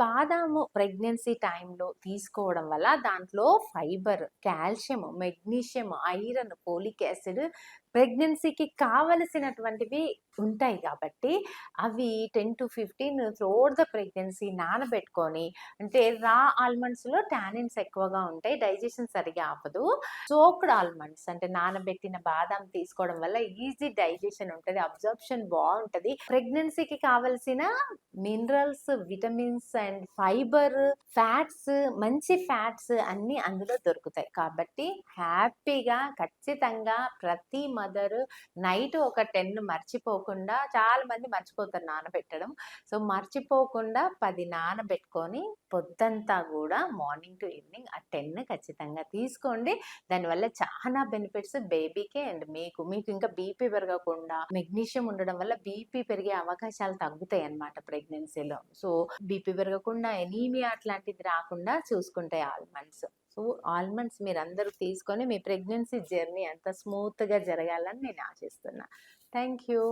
బాదాము pregnancy టైంలో తీసుకోవడం వల్ల దాంట్లో fibre, calcium, magnesium, iron, folic acid ప్రెగ్నెన్సీకి కావలసినటువంటివి ఉంటాయి కాబట్టి అవి ten to fifteen throughout the pregnancy నానబెట్టుకొని అంటే రా ఆల్మండ్స్‌లో టానిన్స్ ఎక్కువగా ఉంటాయి. డైజెషన్ సరిగ్గా ఆపదు సోక్డ్ ఆల్మండ్స్ అంటే నానబెట్టిన బాదాం తీసుకోవడం వల్ల ఈజీ డైజెషన్ ఉంటుంది అబ్జర్ప్షన్ బాగుంటుంది ప్రెగ్నెన్సీకి కావాల్సిన minerals, vitamins and fibre, fats మంచి ఫ్యాట్స్ అన్నీ అందులో దొరుకుతాయి. కాబట్టి హ్యాపీగా ఖచ్చితంగా ప్రతి మదర్ నైట్ ఒక 10 మర్చిపోకుండా చాలా మంది మర్చిపోతారు నానబెట్టడం. సో, మర్చిపోకుండా పది నానబెట్టుకొని పొద్దంతా కూడా మార్నింగ్ టు ఈవినింగ్ ఆ 10 ఖచ్చితంగా తీసుకోండి. దానివల్ల చాలా బెనిఫిట్స్ బేబీకి అండ్ మీకు. మీకు ఇంకా బీపీ పెరగకుండా మెగ్నీషియం ఉండడం వల్ల బీపీ పెరిగే అవకాశాలు తగ్గుతాయి అనమాట ప్రెగ్నెన్సీలో. సో, బీపీ పెరగకుండా ఎనీమియా అట్లాంటిది రాకుండా చూసుకుంటాయి ఆల్మండ్స్. సో, ఆల్మండ్స్ మీరు అందరూ తీసుకొని మీ ప్రెగ్నెన్సీ జర్నీ అంత స్మూత్‌గా జరగాలని నేను ఆశిస్తున్నా. Thank you.